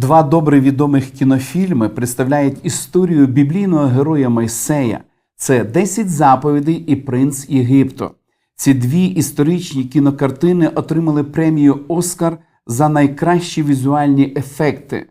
Два добре відомих кінофільми представляють історію біблійного героя Мойсея. Це «10 заповідей і принц Єгипту. Ці дві історичні кінокартини отримали премію Оскар за найкращі візуальні ефекти.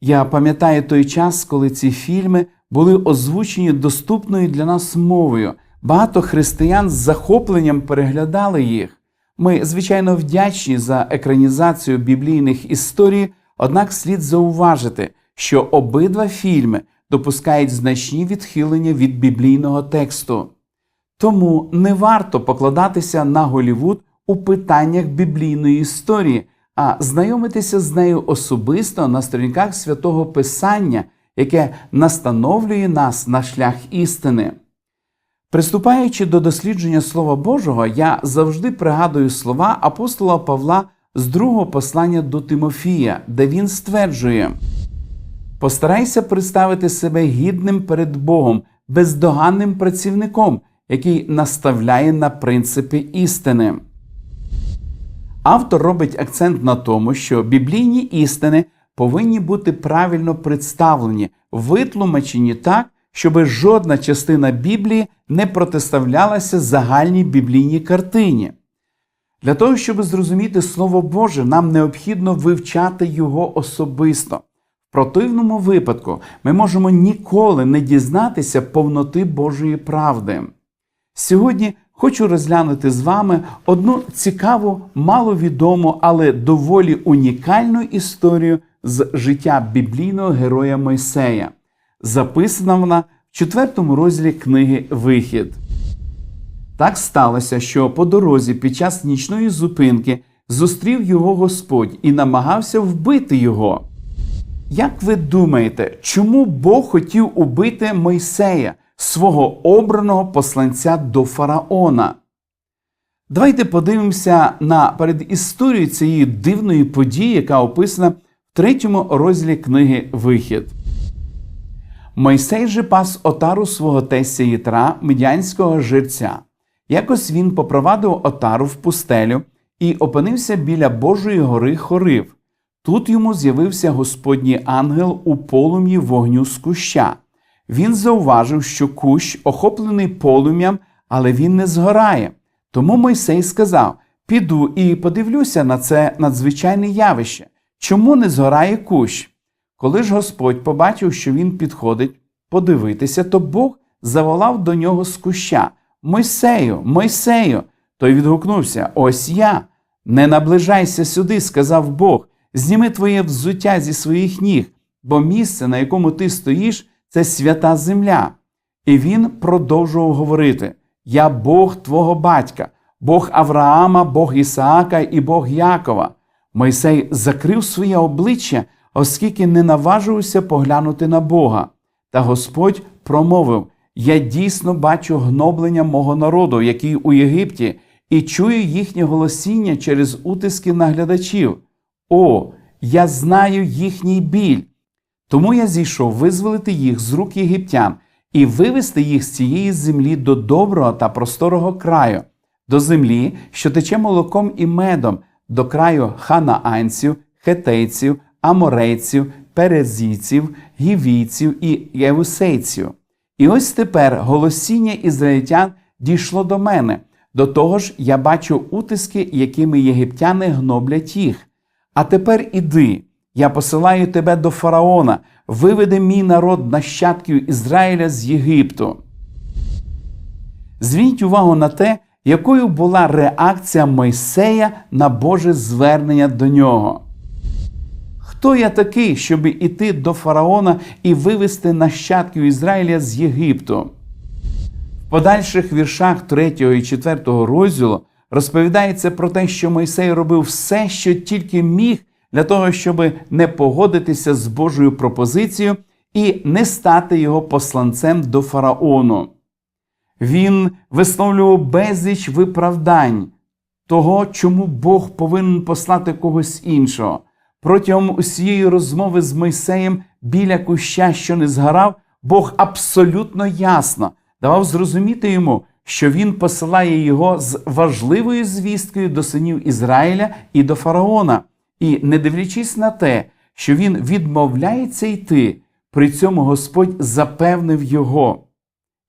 Я пам'ятаю той час, коли ці фільми були озвучені доступною для нас мовою. Багато християн з захопленням переглядали їх. Ми, звичайно, вдячні за екранізацію біблійних історій, однак слід зауважити, що обидва фільми допускають значні відхилення від біблійного тексту. Тому не варто покладатися на Голівуд у питаннях біблійної історії, а знайомитися з нею особисто на сторінках святого Писання, яке настановлює нас на шлях істини. Приступаючи до дослідження Слова Божого, я завжди пригадую слова апостола Павла з другого послання до Тимофія, де він стверджує: Постарайся представити себе гідним перед Богом, бездоганним працівником, який наставляє на принципи істини. Автор робить акцент на тому, що біблійні істини повинні бути правильно представлені, витлумачені так, щоб жодна частина Біблії не протиставлялася загальній біблійній картині. Для того, щоб зрозуміти Слово Боже, нам необхідно вивчати його особисто. В противному випадку ми можемо ніколи не дізнатися повноти Божої правди. Сьогодні хочу розглянути з вами одну цікаву, маловідому, але доволі унікальну історію з життя біблійного героя Мойсея. Записана вона в четвертому розділі книги Вихід. Так сталося, що по дорозі під час нічної зупинки зустрів його Господь і намагався вбити його. Як ви думаєте, чому Бог хотів убити Мойсея, свого обраного посланця до фараона? Давайте подивимося на передісторію цієї дивної події, яка описана в третьому розділі книги Вихід. Мойсей же пас отару свого тестя Єтра, медянського жерця. Якось він попровадив отару в пустелю і опинився біля Божої гори Хорив. Тут йому з'явився Господній ангел у полум'ї вогню з куща. Він зауважив, що кущ охоплений полум'ям, але він не згорає. Тому Мойсей сказав: Піду і подивлюся на це надзвичайне явище. Чому не згорає кущ? Коли ж Господь побачив, що він підходить подивитися, то Бог заволав до нього з куща Мойсею, Мойсею. Той відгукнувся: Ось я. Не наближайся сюди, сказав Бог. Зніми твоє взуття зі своїх ніг, бо місце, на якому ти стоїш, це свята земля. І він продовжував говорити: Я Бог твого батька, Бог Авраама, Бог Ісаака і Бог Якова. Мойсей закрив своє обличчя, оскільки не наважився поглянути на Бога. Та Господь промовив: Я дійсно бачу гноблення мого народу, який у Єгипті, і чую їхнє голосіння через утиски наглядачів. О, я знаю їхній біль. Тому я зійшов визволити їх з рук єгиптян і вивести їх з цієї землі до доброго та просторого краю, до землі, що тече молоком і медом, до краю ханаанців, хетейців, аморейців, перезійців, гівійців і євусейців. І ось тепер голосіння ізраїльтян дійшло до мене. До того ж, я бачу утиски, якими єгиптяни гноблять їх. А тепер іди, я посилаю тебе до фараона, виведи мій народ нащадків Ізраїля з Єгипту. Зверніть увагу на те, якою була реакція Мойсея на Боже звернення до нього. Хто я такий, щоб іти до фараона і вивести нащадків Ізраїля з Єгипту? В подальших віршах 3 і 4 розділу розповідається про те, що Мойсей робив все, що тільки міг, для того, щоб не погодитися з Божою пропозицією і не стати його посланцем до фараону. Він висловлював безліч виправдань того, чому Бог повинен послати когось іншого. Протягом усієї розмови з Мойсеєм біля куща, що не згорав, Бог абсолютно ясно давав зрозуміти йому, що він посилає його з важливою звісткою до синів Ізраїля і до фараона. І, не дивлячись на те, що він відмовляється йти. При цьому Господь запевнив його: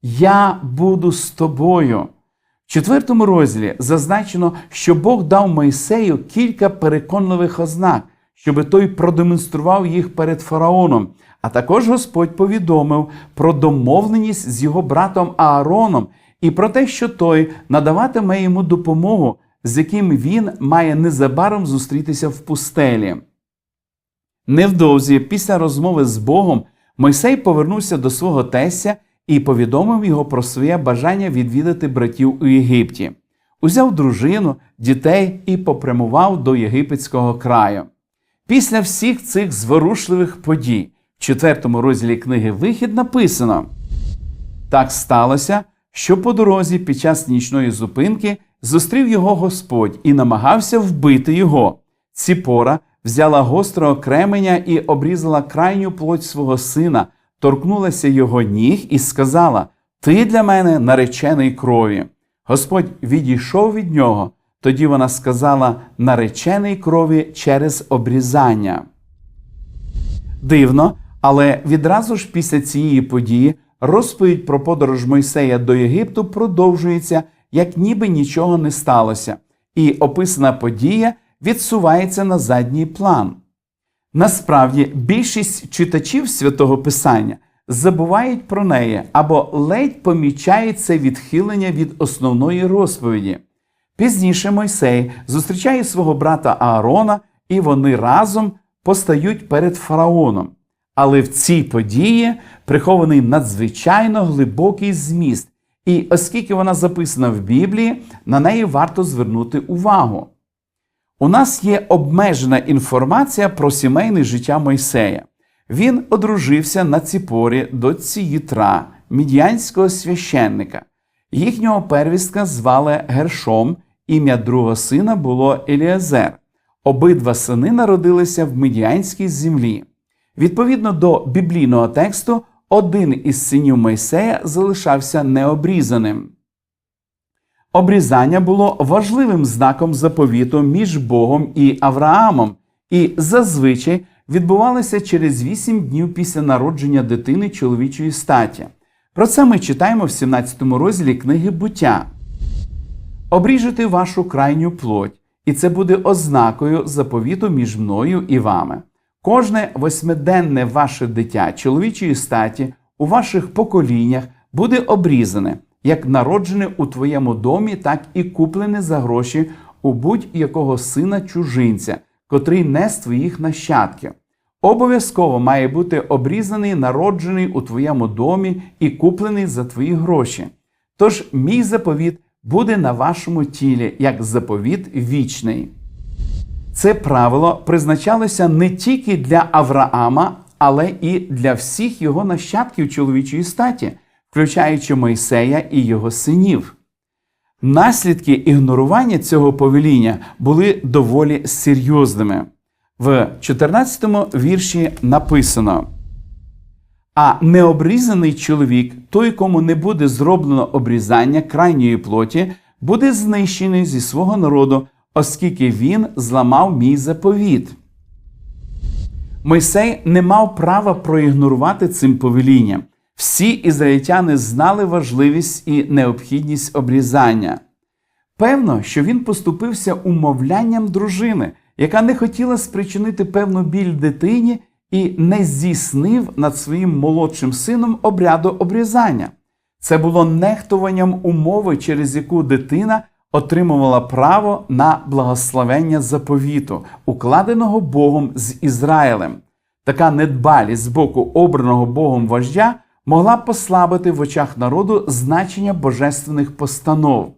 Я буду з тобою. В четвертому розділі зазначено, що Бог дав Мойсею кілька переконливих ознак, щоби той продемонстрував їх перед фараоном. А також Господь повідомив про домовленість з його братом Аароном і про те, що той надаватиме йому допомогу, з яким він має незабаром зустрітися в пустелі. Невдовзі, після розмови з Богом, Мойсей повернувся до свого тестя і повідомив його про своє бажання відвідати братів у Єгипті. Узяв дружину, дітей і попрямував до єгипетського краю. Після всіх цих зворушливих подій в четвертому розділі книги Вихід написано: так сталося, що по дорозі під час нічної зупинки зустрів його Господь і намагався вбити його. Ціпора взяла гострого кременя і обрізала крайню плоть свого сина, торкнулася його ніг і сказала: Ти для мене наречений крові. Господь відійшов від нього. Тоді вона сказала наречений крові через обрізання. Дивно, але відразу ж після цієї події розповідь про подорож Мойсея до Єгипту продовжується, як ніби нічого не сталося, і описана подія відсувається на задній план. Насправді, більшість читачів святого Писання забувають про неї або ледь помічають це відхилення від основної розповіді. Пізніше Мойсей зустрічає свого брата Аарона, і вони разом постають перед фараоном. Але в цій події прихований надзвичайно глибокий зміст, і оскільки вона записана в Біблії, на неї варто звернути увагу. У нас є обмежена інформація про сімейне життя Мойсея. Він одружився на ціпорі дочці Єтра, мідянського священника. Їхнього первістка звали Гершом, ім'я другого сина було Еліазер. Обидва сини народилися в Мідіанській землі. Відповідно до біблійного тексту, один із синів Мойсея залишався необрізаним. Обрізання було важливим знаком заповіту між Богом і Авраамом, і зазвичай відбувалося через вісім днів після народження дитини чоловічої статі. Про це ми читаємо в 17 розділі книги буття. Обріжете вашу крайню плоть, і це буде ознакою заповіту між мною і вами. Кожне восьмиденне ваше дитя чоловічої статі у ваших поколіннях буде обрізане, як народжене у твоєму домі, так і куплене за гроші у будь-якого сина чужинця, котрий не з твоїх нащадків. Обов'язково має бути обрізаний, народжений у твоєму домі і куплений за твої гроші. Тож мій заповіт буде на вашому тілі як заповіт вічний. Це правило призначалося не тільки для Авраама, але і для всіх його нащадків чоловічої статі, включаючи Мойсея і його синів. Наслідки ігнорування цього повеління були доволі серйозними. В 14 вірші написано: А необрізаний чоловік, той, кому не буде зроблено обрізання крайньої плоті, буде знищений зі свого народу, оскільки він зламав мій заповіт. Мойсей не мав права проігнорувати цим повелінням. Всі ізраїльтяни знали важливість і необхідність обрізання. Певно, що він поступився умовлянням дружини, яка не хотіла спричинити певну біль дитині і не здійснив над своїм молодшим сином обряду обрізання. Це було нехтуванням умови, через яку дитина отримувала право на благословення заповіту, укладеного Богом з Ізраїлем. Така недбалість з боку обраного Богом вождя могла послабити в очах народу значення божественних постанов.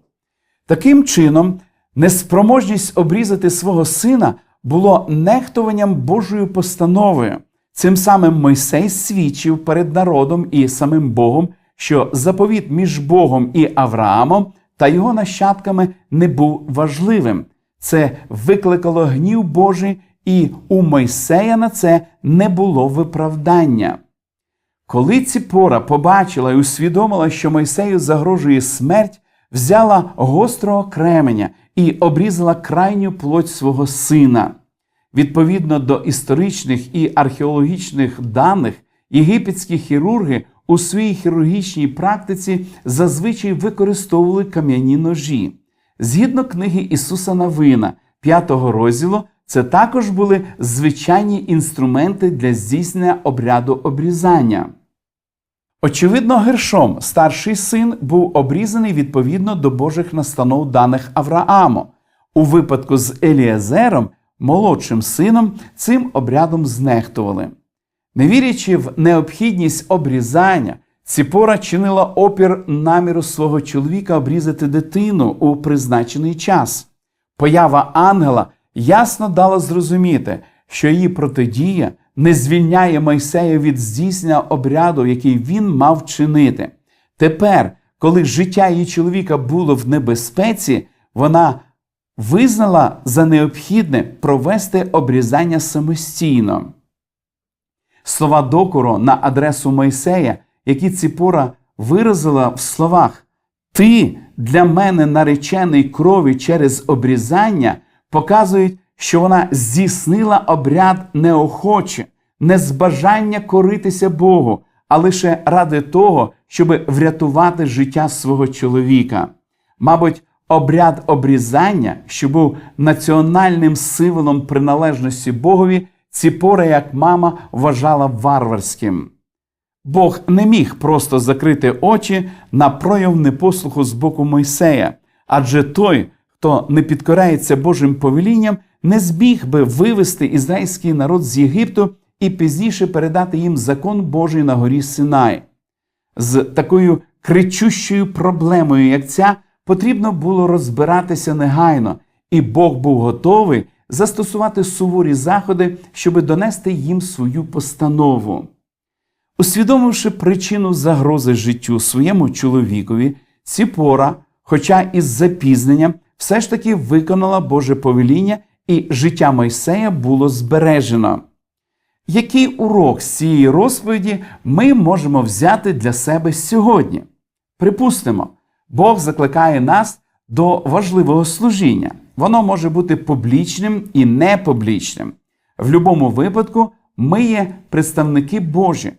Таким чином, неспроможність обрізати свого сина було нехтуванням Божою постановою. Цим самим Мойсей свідчив перед народом і самим Богом, що заповіт між Богом і Авраамом та його нащадками не був важливим. Це викликало гнів Божий, і у Мойсея на це не було виправдання. Коли Ціпора побачила і усвідомила, що Мойсею загрожує смерть, взяла гострого кременя і обрізала крайню плоть свого сина. Відповідно до історичних і археологічних даних, єгипетські хірурги у своїй хірургічній практиці зазвичай використовували кам'яні ножі. Згідно книги Ісуса Навина, 5 розділу, це також були звичайні інструменти для здійснення обряду обрізання. Очевидно, Гершом, старший син, був обрізаний відповідно до Божих настанов даних Аврааму. У випадку з Еліазером, молодшим сином, цим обрядом знехтували. Не вірячи в необхідність обрізання, Ціпора чинила опір наміру свого чоловіка обрізати дитину у призначений час. Поява ангела ясно дала зрозуміти, що її протидія не звільняє Мойсея від здійснення обряду, який він мав чинити. Тепер, коли життя її чоловіка було в небезпеці, вона визнала за необхідне провести обрізання самостійно. Слова докору на адресу Мойсея, які Ціпора виразила в словах Ти для мене наречений крові через обрізання, показують, що вона здійснила обряд неохоче, не з бажання коритися Богу, а лише ради того, щоб врятувати життя свого чоловіка. Мабуть, обряд обрізання, що був національним символом приналежності Богові, Ціпора, як мама, вважала варварським. Бог не міг просто закрити очі на прояв непослуху з боку Мойсея, адже той, хто не підкорається Божим повелінням, не зміг би вивести ізраїльський народ з Єгипту і пізніше передати їм закон Божий на горі Синай. З такою кричущою проблемою, як ця, потрібно було розбиратися негайно, і Бог був готовий застосувати суворі заходи, щоб донести їм свою постанову. Усвідомивши причину загрози життю своєму чоловікові, Ціпора, хоча із запізненням, все ж таки виконала Боже повеління, і життя Мойсея було збережено. Який урок з цієї розповіді ми можемо взяти для себе сьогодні? Припустимо, Бог закликає нас до важливого служіння. Воно може бути публічним і непублічним. В будь-якому випадку ми є представники Божі,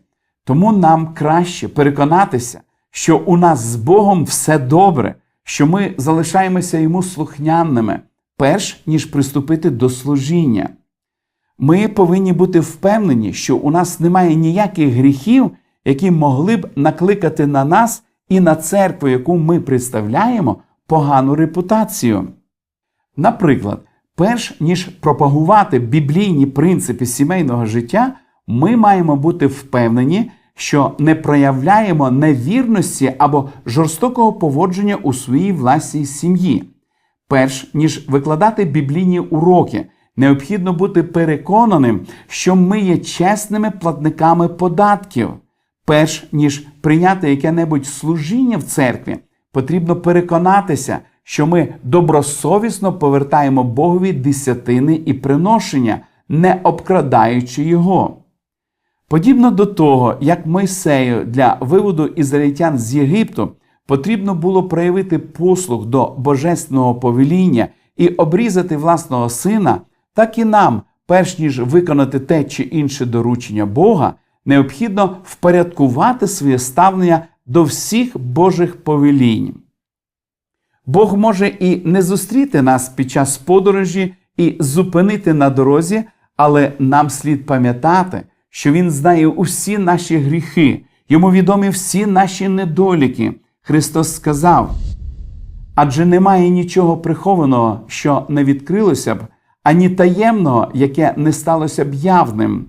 тому нам краще переконатися, що у нас з Богом все добре, що ми залишаємося йому слухняними, перш ніж приступити до служіння. Ми повинні бути впевнені, що у нас немає ніяких гріхів, які могли б накликати на нас і на церкву, яку ми представляємо, погану репутацію. Наприклад, перш ніж пропагувати біблійні принципи сімейного життя, ми маємо бути впевнені, що не проявляємо невірності або жорстокого поводження у своїй власній сім'ї. Перш ніж викладати біблійні уроки, необхідно бути переконаним, що ми є чесними платниками податків. Перш ніж прийняти яке-небудь служіння в церкві, потрібно переконатися, що ми добросовісно повертаємо Богові десятини і приношення, не обкрадаючи його. Подібно до того, як Мойсею для виводу ізраїльтян з Єгипту потрібно було проявити послуг до божественного повеління і обрізати власного сина, так і нам, перш ніж виконати те чи інше доручення Бога, необхідно впорядкувати своє ставлення до всіх Божих повелінь. Бог може і не зустріти нас під час подорожі і зупинити на дорозі, але нам слід пам'ятати, що Він знає усі наші гріхи, йому відомі всі наші недоліки. Христос сказав: адже немає нічого прихованого, що не відкрилося б, ані таємного, яке не сталося б явним.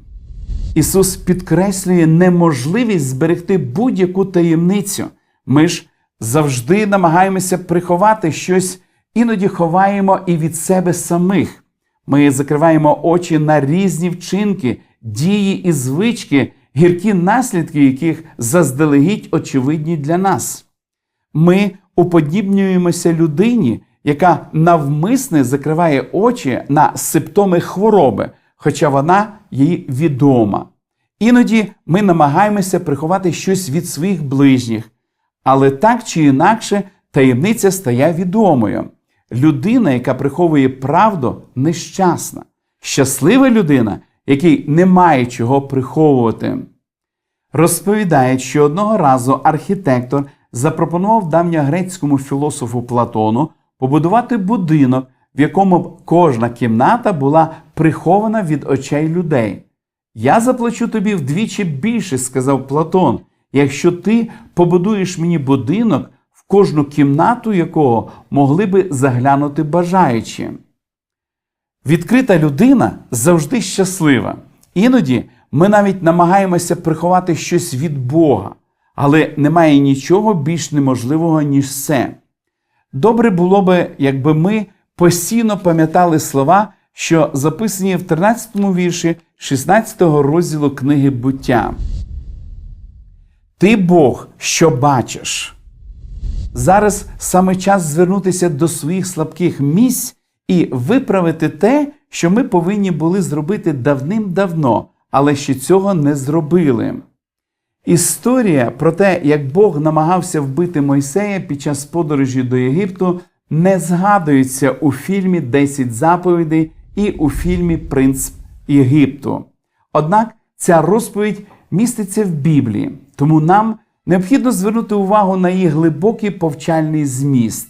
Ісус підкреслює неможливість зберегти будь-яку таємницю. Ми ж завжди намагаємося приховати щось, іноді ховаємо і від себе самих. Ми закриваємо очі на різні вчинки, дії і звички, гіркі наслідки яких заздалегідь очевидні для нас. Ми уподібнюємося людині, яка навмисне закриває очі на симптоми хвороби, хоча вона їй відома. Іноді ми намагаємося приховати щось від своїх ближніх, але так чи інакше таємниця стає відомою. Людина, яка приховує правду, нещасна. Щаслива людина, який не має чого приховувати. Розповідають, що одного разу архітектор запропонував давньогрецькому філософу Платону побудувати будинок, в якому б кожна кімната була прихована від очей людей. Я заплачу тобі вдвічі більше, сказав Платон, якщо ти побудуєш мені будинок, в кожну кімнату якого могли би заглянути бажаючі. Відкрита людина завжди щаслива. Іноді ми навіть намагаємося приховати щось від Бога, але немає нічого більш неможливого, ніж це. Добре було би, якби ми постійно пам'ятали слова, що записані в 13 вірші 16 розділу книги буття. Ти Бог, що бачиш. Зараз саме час звернутися до своїх слабких місць і виправити те, що ми повинні були зробити давним-давно, але ще цього не зробили. Історія про те, як Бог намагався вбити Мойсея під час подорожі до Єгипту, не згадується у фільмі «10 заповідей і у фільмі Принц Єгипту. Однак ця розповідь міститься в Біблії, тому нам необхідно звернути увагу на її глибокий повчальний зміст.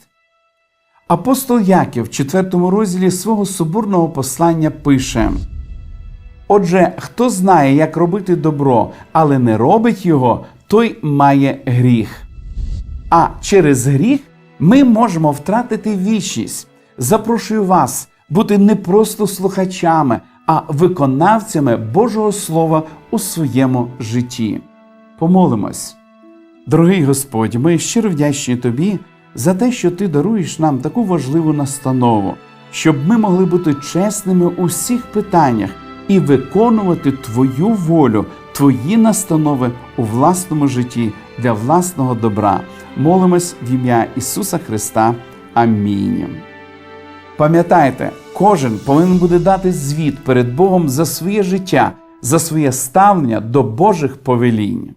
Апостол Яків в 4 розділі свого соборного послання пише: Отже, хто знає, як робити добро, але не робить його, той має гріх. А через гріх ми можемо втратити вічність. Запрошую вас бути не просто слухачами, а виконавцями Божого Слова у своєму житті. Помолимось. Дорогий Господь, ми щиро вдячні Тобі за те, що Ти даруєш нам таку важливу настанову, щоб ми могли бути чесними у всіх питаннях і виконувати Твою волю, Твої настанови у власному житті для власного добра. Молимось в ім'я Ісуса Христа. Амінь. Пам'ятайте, кожен повинен буде дати звіт перед Богом за своє життя, за своє ставлення до Божих повелінь.